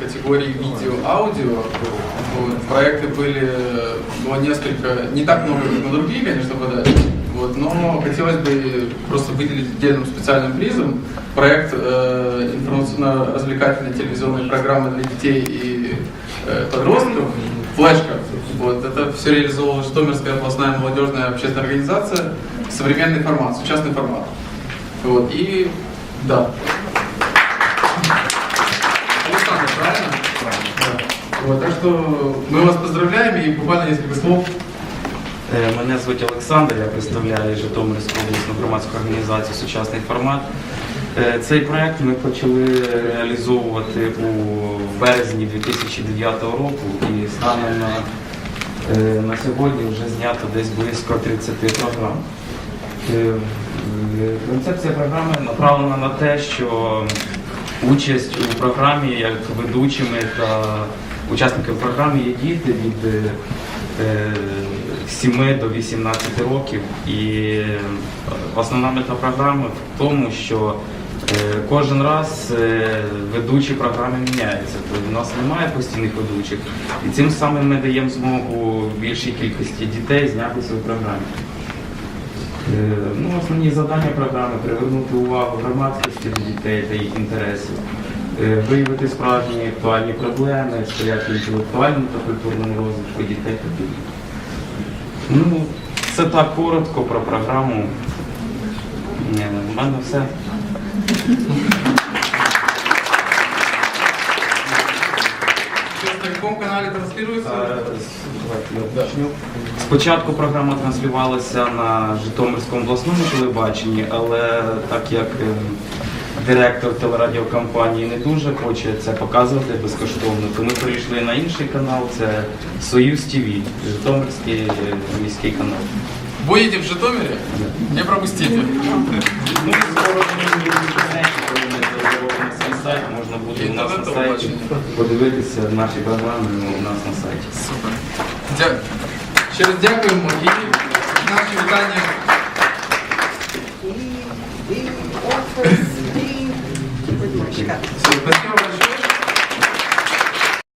категории видео-аудио. Вот, проекты были, было несколько, не так много, как на другие, конечно, подали. Вот, но хотелось бы просто выделить отдельным специальным призом проект э, информационно-развлекательной телевизионной программы для детей и э, подростков «Флешка». Вот, это все реализовала Житомирская областная молодежная общественная организация «Современный формат», сучасный формат. Вот, и да. Вот, так что мы вас поздравляем и буквально несколько слов. Е, Мене звуть Олександр, я представляю Житомирську обласну громадську організацію Сучасний формат. Е, Цей проект ми почали реалізовувати у березні 2009 року і станом на, е, на сьогодні вже знято десь близько 30 програм. Концепція програми направлена на те, що участь у програмі як ведучими та учасниками програми є діти від е, 7 до 18 років. І е, основна мета програми в тому, що е, кожен раз е, ведучі програми міняються. Тобто у нас немає постійних ведучих. І цим самим ми даємо змогу більшій кількості дітей знятися у програмі. Е, Ну, основні завдання програми привернути увагу громадськості до дітей та їх інтересів, е, виявити справжні актуальні проблеми, сприяти інтелектуальному та культурному розвитку дітей та підлітків. Ну, це так коротко про програму. Е, У мене все. На транслируется? Спочатку програма транслювалася на Житомирському обласному телебаченні, але так як е, директор телерадіокомпанії не дуже хоче це показувати безкоштовно, то ми перейшли на інший канал, це Союз ТВ, Житомирський е, міський канал. Будете в Житомире? Не пропустите. Ну і скоро сайт, можна буде у нас на сайті подивитися наші програми ну, у нас на сайті. Супер. Дя... Ще раз дякуємо і наші вітання. the, the Obrigada.